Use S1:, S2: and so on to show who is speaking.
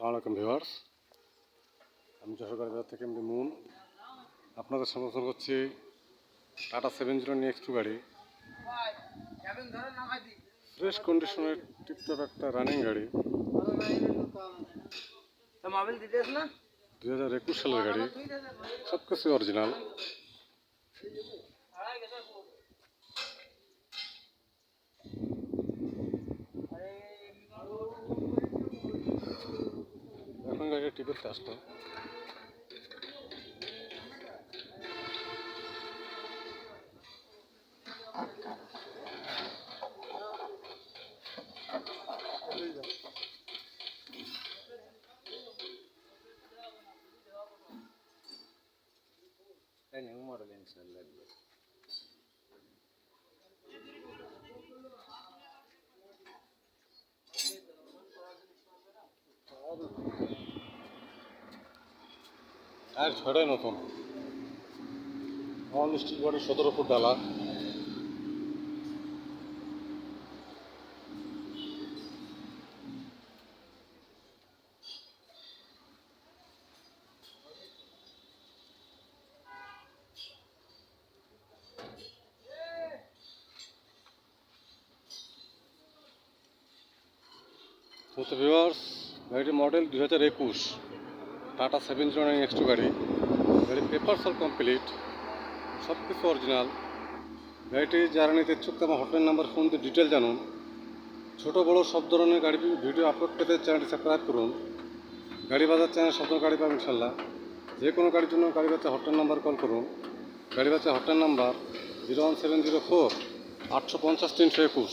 S1: সালামালাইকুম ভিউয়ার্স। আমি যশোর বাজার থেকে এমনি মুন। আপনাদের সমর্থন করছি Tata seven zero next two গাড়ি। ফ্রেশ কন্ডিশনের টিপটপ একটা রানিং গাড়ি। দুই হাজার একুশ সালের গাড়ি। সব কিছু অরিজিনাল এখন গাড়ির টিপের কাজটা
S2: নিউ মডেল ইনশাআল্লাহ
S1: আর ছয়টাই নতুন। আমার স্টিল বডি সতেরো ফুট ডালা। মডেল দুই হাজার একুশ। Tata seven zero nine X two গাড়ি গাড়ির পেপার সব কমপ্লিট সব কিছু অরিজিনাল গাড়িটি যারা নিতে ইচ্ছুক আমার হটলাইন নাম্বার ফোন দিয়ে ডিটেল জানুন। ছোটো, বড়ো সব ধরনের গাড়ি ভিডিও আপলোড পেতে চ্যানেলটি সাবস্ক্রাইব করুন। গাড়ি বাজার চ্যানেল সব গাড়ি পাবেন ইনশাল্লাহ। যে কোনো গাড়ির জন্য গাড়ি বাচ্চা হটলাইন নাম্বার কল করুন। গাড়ি বাচ্চা hotline number zero one seven zero four আটশো পঞ্চাশ তিনশো একুশ।